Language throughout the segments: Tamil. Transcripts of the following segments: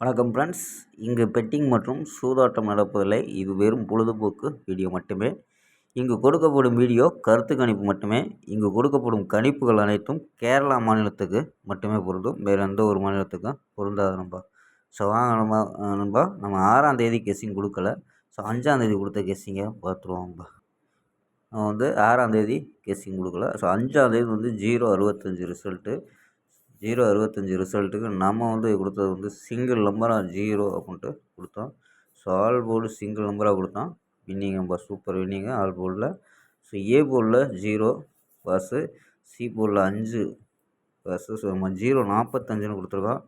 வணக்கம் ஃப்ரெண்ட்ஸ் இங்கு பெட்டிங் மற்றும் சூதாட்டம் நடப்பதில்லை. இது வெறும் பொழுதுபோக்கு வீடியோ மட்டுமே. இங்கு கொடுக்கப்படும் வீடியோ கருத்து கணிப்பு மட்டுமே. இங்கு கொடுக்கப்படும் கணிப்புகள் அனைத்தும் கேரளா மாநிலத்துக்கு மட்டுமே பொருந்தும். வேறு எந்த ஒரு மாநிலத்துக்கும் பொருந்தாது நண்பா. ஸோ வாங்க நம்ம நண்பா நம்ம ஆறாம் தேதி கெஸ்ஸிங் கொடுக்கல. ஸோ அஞ்சாம் தேதி கொடுத்த கெஸ்ஸிங்கை பார்த்துருவோம் நம்ம வந்து ஆறாம் தேதி கெஸ்ஸிங் கொடுக்கல. ஸோ அஞ்சாம் தேதி வந்து ஜீரோ அறுபத்தஞ்சு ரிசல்ட்டு ஜீரோ அறுபத்தஞ்சி ரிசல்ட்டுக்கு நம்ம வந்து கொடுத்தது வந்து சிங்கிள் நம்பராக ஜீரோ அப்படின்ட்டு கொடுத்தோம். ஸோ ஆல் போர்டு சிங்கிள் நம்பராக கொடுத்தோம். Winning number super winning all போர்டில் ஸோ ஏ போர்டில் ஜீரோ பாஸு சி போர்டில் அஞ்சு பாஸு ஸோ நம்ம ஜீரோ நாற்பத்தஞ்சுன்னு கொடுத்துருக்கோம்.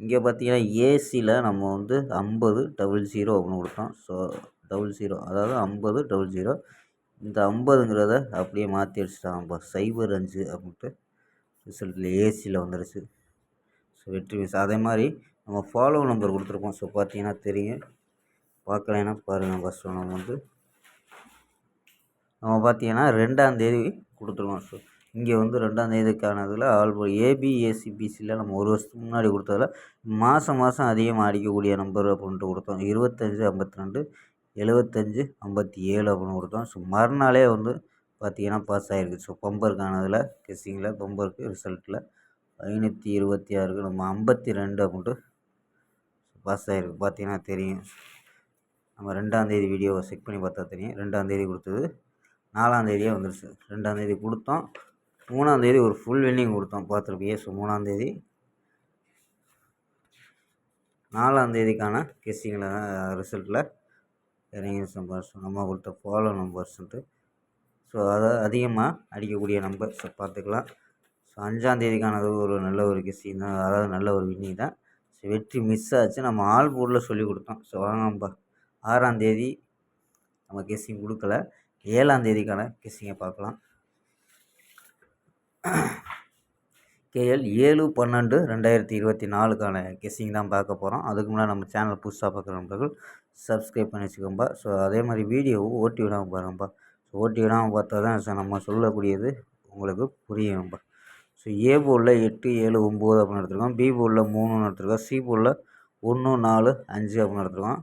இங்கே பார்த்தீங்கன்னா ஏசியில் நம்ம வந்து ஐம்பது டபுள் ஜீரோ அப்படின்னு கொடுத்தோம். ஸோ டபுள் ஜீரோ அதாவது ஐம்பது டபுள் ஜீரோ இந்த ஐம்பதுங்கிறத அப்படியே மாற்றி அடிச்சிட்டாங்க சைபர் அஞ்சு அப்படின்ட்டு ரிசல்ட்டில் ஏசியில் வந்துடுச்சு ஸோ வெற்றி மிஸ். அதே மாதிரி நம்ம ஃபாலோ நம்பர் கொடுத்துருக்கோம். ஸோ பார்த்தீங்கன்னா தெரியும். பார்க்கலைன்னா பாருங்கள் ஃபஸ்ட்டு நம்ம வந்து நம்ம பார்த்தீங்கன்னா ரெண்டாந்தேதி கொடுத்துருக்கோம். ஸோ இங்கே வந்து ரெண்டாந்தேதிக்கானதில் ஆல்போ ஏபி ஏசிபிசியில் நம்ம ஒரு வருஷத்துக்கு முன்னாடி கொடுத்ததில் மாதம் மாதம் அதிகமாக அடிக்கக்கூடிய நம்பர் அப்படின்ட்டு கொடுத்தோம். இருபத்தஞ்சி ஐம்பத்தி ரெண்டு எழுபத்தஞ்சி ஐம்பத்தி ஏழு அப்படின்னு கொடுத்தோம். ஸோ மறுநாளே வந்து பார்த்தீங்கன்னா பாஸ் ஆகிருக்கு. ஸோ பம்பருக்கானதில் கெஸ்ஸிங்கில் பம்பருக்கு ரிசல்ட்டில் ஐநூற்றி இருபத்தி ஆறுக்கு நம்ம ஐம்பத்தி ரெண்டு அப்படின்ட்டு பாஸ் ஆகிருக்கு. பார்த்தீங்கன்னா தெரியும். நம்ம ரெண்டாந்தேதி வீடியோவை செக் பண்ணி பார்த்தா தெரியும். ரெண்டாந்தேதி கொடுத்தது நாலாந்தேதியே வந்துருச்சு. ரெண்டாந்தேதி கொடுத்தோம். மூணாந்தேதி ஒரு ஃபுல் வின்னிங் கொடுத்தோம். பார்த்துருப்பியே ஸோ மூணாந்தேதி நாலாந்தேதிக்கான கெஸ்ஸிங்கில் ரிசல்ட்டில் இறங்கி நம்பர்ஸ் நம்ம கொடுத்த ஃபாலோ நம்பர்ஸ்ன்ட்டு ஸோ அதை அதிகமாக அடிக்கக்கூடிய நம்பர் ஸோ பார்த்துக்கலாம். ஸோ அஞ்சாந்தேதிக்கானது ஒரு நல்ல ஒரு கெஸ்ஸிங் தான் அதாவது நல்ல ஒரு வின்னிங் தான். ஸோ வெற்றி மிஸ் ஆச்சு. நம்ம ஆல் போர்டில் சொல்லி கொடுத்தோம். ஸோ வாங்கப்பா ஆறாந்தேதி நம்ம கெஸ்ஸிங் கொடுக்கல. ஏழாந்தேதிக்கான கெஸ்ஸிங்கை பார்க்கலாம். கேஎல் ஏழு பன்னெண்டு ரெண்டாயிரத்தி இருபத்தி நாலுக்கான கெஸ்ஸிங் தான் பார்க்க போகிறோம் அதுக்கு முன்னாடி நம்ம சேனல் புதுசாக பார்க்குற நண்பர்கள் சப்ஸ்கிரைப் பண்ணி வச்சுக்கோம்பா. ஸோ அதே மாதிரி வீடியோவும் ஓட்டி விடாமல் பாருங்கப்பா ஓட்டி பார்த்தா தான் சார் நம்ம சொல்லக்கூடியது உங்களுக்கு புரியும் ஸோ ஏ போர்டில் எட்டு ஏழு ஒம்பது அப்படின்னு எடுத்துருக்கோம். பி போர்டில் மூணுன்னு எடுத்துருக்கோம். சி போர்டில் ஒன்று நாலு அஞ்சு அப்படின்னு எடுத்துருக்கோம்.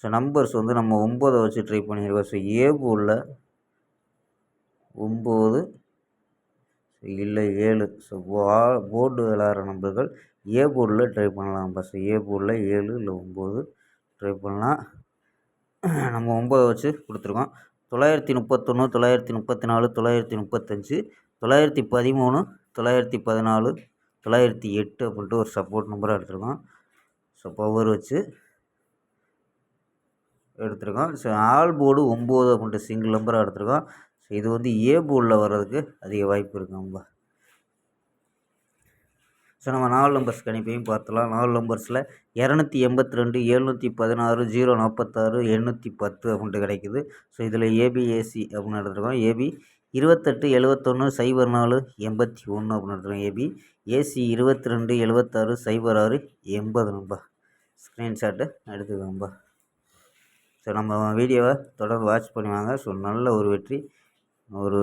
ஸோ நம்பர்ஸ் வந்து நம்ம ஒம்பதை வச்சு ட்ரை பண்ணியிருக்கோம். ஸோ ஏ போர்டில் ஒம்பது இல்லை ஏழு. ஸோ போர்டு விளாட்ற நம்பர்கள் ஏ போர்டில் ட்ரை பண்ணலாம். பஸ் ஏ போர்டில் ஏழு இல்லை ஒம்பது ட்ரை பண்ணலாம். நம்ம ஒம்பதை வச்சு கொடுத்துருக்கோம். தொள்ளாயிரத்தி முப்பத்தொன்று தொள்ளாயிரத்தி முப்பத்தி நாலு தொள்ளாயிரத்தி முப்பத்தஞ்சு தொள்ளாயிரத்தி பதிமூணு தொள்ளாயிரத்தி பதினாலு தொள்ளாயிரத்தி எட்டு அப்படின்ட்டு ஒரு சப்போர்ட் நம்பராக எடுத்திருக்கோம். ஸோ பவர் வச்சு எடுத்திருக்கோம். ஸோ ஆல் போர்டு ஒம்பது அப்படின்ட்டு சிங்கிள் நம்பராக எடுத்திருக்கோம். ஸோ இது வந்து ஏ போர்டில் வர்றதுக்கு அதிக வாய்ப்பு இருக்குது இருக்குங்க ஸோ நம்ம நாலு நம்பர்ஸ் கணிப்பையும் பார்த்துலாம். நாலு நம்பர்ஸில் இரநூத்தி எண்பத்தி ரெண்டு எழுநூற்றி பதினாறு ஜீரோ நாற்பத்தாறு எண்ணூற்றி பத்து அப்படின்ட்டு கிடைக்குது. ஸோ இதில் ஏபிஏசி அப்படின்னு எடுத்துருக்கோம். ஏபி இருபத்தெட்டு எழுபத்தொன்று சைபர் நாலு எண்பத்தி ஒன்று அப்படின்னு எடுத்துருக்கோம். ஏபி ஏசி இருபத்தி ரெண்டு எழுபத்தாறு சைபர் ஆறு எண்பது நம்பா ஸ்க்ரீன்ஷாட்டு எடுத்துக்கோம்பா ஸோ நம்ம வீடியோவை தொடர்ந்து வாட்ச் பண்ணுவாங்க ஸோ நல்ல ஒரு வெற்றி ஒரு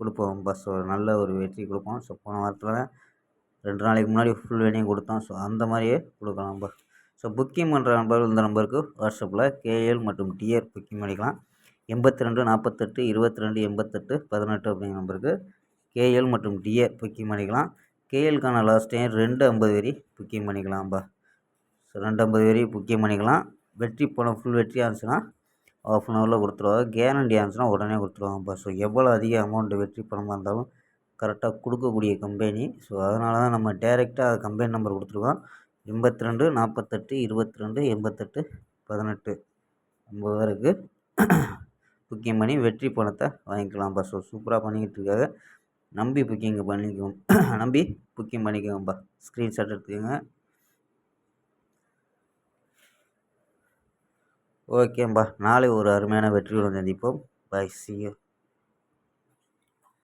கொடுப்போம் பஸ் நல்ல ஒரு வெற்றி கொடுப்போம். ஸோ போன வாரத்தில் தான் ரெண்டு நாளைக்கு முன்னாடி ஃபுல் வேணியும் கொடுத்தோம். ஸோ அந்த மாதிரியே கொடுக்கலாம் நம்பர் ஸோ புக்கிங் பண்ணுற நம்பர் இந்த நம்பருக்கு வாட்ஸ்அப்பில் கேஎல் மற்றும் டிஆர் புக்கிங் பண்ணிக்கலாம். எண்பத்தி ரெண்டு நாற்பத்தெட்டு இருபத்தி ரெண்டு எண்பத்தெட்டு பதினெட்டு அப்படிங்கிற நம்பருக்கு கேஎல் மற்றும் டிஆர் புக்கிங் பண்ணிக்கலாம். கேஎல்கான லாஸ்ட் டைம் ரெண்டு ஐம்பது வரி புக்கிங் பண்ணிக்கலாம்ப்பா ஸோ ரெண்டு ஐம்பது வரி புக்கிங் பண்ணிக்கலாம். வெற்றி பணம் ஃபுல் வெற்றி ஆச்சுன்னா ஆஃப் அன் ஹவரில் கொடுத்துருவாங்க. கேரண்டி ஆச்சுன்னா உடனே கொடுத்துருவாங்கப்பா ஸோ எவ்வளோ அதிக அமௌண்ட்டு வெற்றி பணமாக இருந்தாலும் கரெக்டாக கொடுக்கக்கூடிய கம்பெனி. ஸோ அதனால தான் நம்ம டேரெக்டாக கம்பெனி நம்பர் கொடுத்துருக்கோம். எண்பத்தி ரெண்டு நாற்பத்தெட்டு இருபத்தி ரெண்டு எண்பத்தெட்டு பதினெட்டு. ஐம்பது பேருக்கு புக்கிங் பண்ணி வெற்றி பணத்தை வாங்கிக்கலாம்ப்பா ஸோ சூப்பராக பண்ணிக்கிட்டு இருக்காங்க. நம்பி புக்கிங் பண்ணிக்கோங்க. நம்பி புக்கிங் பண்ணிக்கோங்கப்பா ஸ்க்ரீன்ஷாட் எடுத்துக்கோங்க. ஓகேம்பா நாளை ஒரு அருமையான வெற்றியுடன் சந்திப்போம். பாய் சி யூ